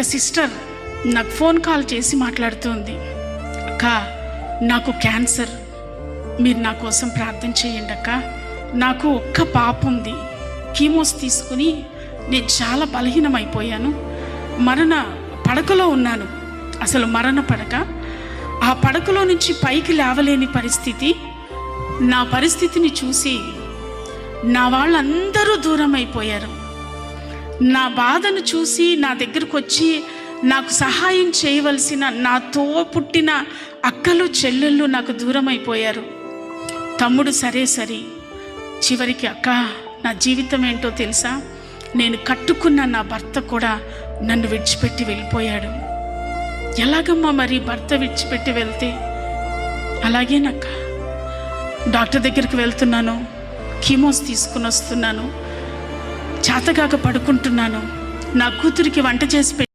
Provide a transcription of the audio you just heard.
ఒక సిస్టర్ నాకు phone call చేసి మాట్లాడుతుంది. అక్క నాకు క్యాన్సర్. మీరు నా కోసం ప్రార్థన చేయండి అక్క. నాకు ఒక్క పాప ఉంది. కీమోస్ తీసుకుని నేను చాలా బలహీనమైపోయాను. మరణ పడకలో ఉన్నాను. అసలు మరణ పడక. ఆ పడకలో నుంచి పైకి లేవలేని పరిస్థితి. నా పరిస్థితిని చూసి నా వాళ్ళందరూ దూరం అయిపోయారు నా బాధను చూసి నా దగ్గరకు వచ్చి నాకు సహాయం చేయవలసిన నాతో పుట్టిన అక్కలు చెల్లెళ్ళు నాకు దూరం అయిపోయారు తమ్ముడు సరే సరే. చివరికి అక్క నా జీవితం ఏంటో తెలుసా? నేను కట్టుకున్న నా భర్త కూడా నన్ను విడిచిపెట్టి వెళ్ళిపోయాడు. ఎలాగమ్మా మరి భర్త విడిచిపెట్టి వెళ్తే? అలాగేనక్క డాక్టర్ దగ్గరికి వెళ్తున్నాను. కీమోస్ తీసుకుని వస్తున్నాను. చేతగాక పడుకుంటున్నాను. నా కూతురికి వంట చేసి పెట్టి